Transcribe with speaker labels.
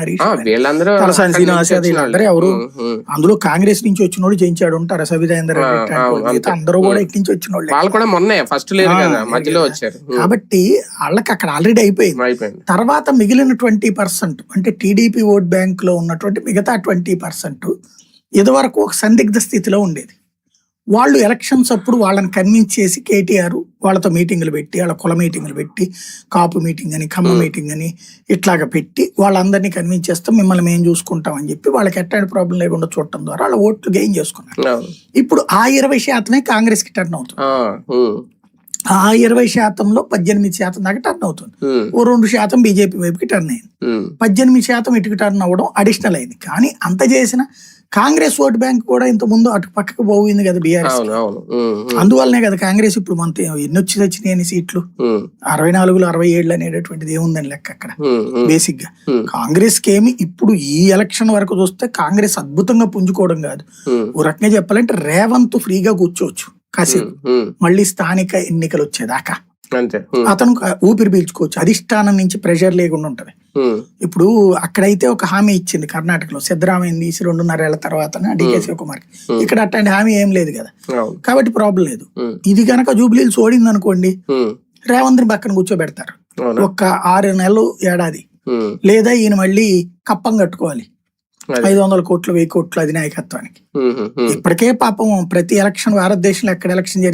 Speaker 1: హరీష్ తలసాని శ్రీనివాస్ యాదవ్ వీళ్ళందరూ. ఎవరు. అందులో కాంగ్రెస్ నుంచి వచ్చిన వాళ్ళు జయించాడు ఉంటారు సవిదేంద్ర
Speaker 2: ఆ,
Speaker 1: రెడ్డి. అందరూ కూడా. ఇటు నుంచి వచ్చిన వాళ్ళే
Speaker 2: ఫస్ట్ మధ్యలో. వచ్చారు
Speaker 1: కాబట్టి వాళ్ళకి అక్కడ ఆల్రెడీ అయిపోయింది
Speaker 2: అయిపోయింది
Speaker 1: తర్వాత మిగిలిన ట్వంటీ పర్సెంట్ అంటే టీడీపీ ఓట్ బ్యాంక్లో ఉన్నటువంటి మిగతా ట్వంటీ పర్సెంట్ ఇదివరకు ఒక సందిగ్ధ స్థితిలో ఉండేది వాళ్ళు ఎలక్షన్స్ అప్పుడు వాళ్ళని కన్విన్స్ చేసి కేటీఆర్ వాళ్ళతో మీటింగులు పెట్టి వాళ్ళ కుల మీటింగులు పెట్టి కాపు మీటింగ్ అని ఖమ్మ మీటింగ్ అని ఇట్లాగా పెట్టి వాళ్ళందరినీ కన్విన్స్ చేస్తాం. మిమ్మల్ని మేము చూసుకుంటాం అని చెప్పి వాళ్ళకి ఎట్లాంటి ప్రాబ్లం లేకుండా చూడటం ద్వారా వాళ్ళ ఓట్లు గెయిన్ చేసుకున్నారు. ఇప్పుడు ఆ ఇరవై శాతమే కాంగ్రెస్కి టర్న్ అవుతుంది.
Speaker 2: ఆ,
Speaker 1: ఇరవై శాతంలో పద్దెనిమిది శాతం దాకా టర్న్ అవుతుంది. ఓ రెండు శాతం బీజేపీ వైపుకి టర్న్ అయింది. పద్దెనిమిది శాతం ఇటుకు టర్న్ అవ్వడం అడిషనల్ అయింది. కానీ అంత చేసిన కాంగ్రెస్ ఓట్ బ్యాంక్ కూడా ఇంత ముందు అటు పక్కకు పోయింది కదా బీఆర్ఎస్. అందువల్లనే కదా కాంగ్రెస్ ఇప్పుడు మనతో ఎన్ని వచ్చి వచ్చినాయి అని సీట్లు? అరవై నాలుగులో అరవై ఏళ్ళు అనేటటువంటిది ఏముందని లెక్క అక్కడ? బేసిక్గా. కాంగ్రెస్కి ఏమి ఇప్పుడు ఈ ఎలక్షన్ వరకు చూస్తే కాంగ్రెస్ అద్భుతంగా పుంజుకోవడం కాదు. ఓ రకంగా చెప్పాలంటే రేవంత్ ఫ్రీగా కూర్చోవచ్చు కాసేపు. మళ్ళీ స్థానిక ఎన్నికలు వచ్చేదాకా. అతను ఊపిరి పీల్చుకోవచ్చు. అధిష్టానం నుంచి ప్రెషర్ లేకుండా ఉంటది. ఇప్పుడు అక్కడైతే ఒక హామీ ఇచ్చింది కర్ణాటకలో. సిద్ధరామయ్య తీసి రెండున్నరేళ్ళ తర్వాత డికే శివకుమార్ ఇక్కడ అట్లాంటి హామీ ఏం లేదు కదా. కాబట్టి ప్రాబ్లం లేదు. ఇది గనక జూబ్లీలు ఓడింది అనుకోండి
Speaker 2: ఉమ్,
Speaker 1: రేవంత్ పక్కన కూర్చోబెడతారు. ఒక్క ఆరు నెలలు ఏడాది. లేదా ఈయన మళ్ళీ కప్పం కట్టుకోవాలి. ఐదు వందల కోట్లు వెయ్యి కోట్లు అధినాయకత్వానికి. ఇప్పటికే పాపం ప్రతి ఎలక్షన్ భారతదేశంలో ఎక్కడ ఎలక్షన్ జరిగి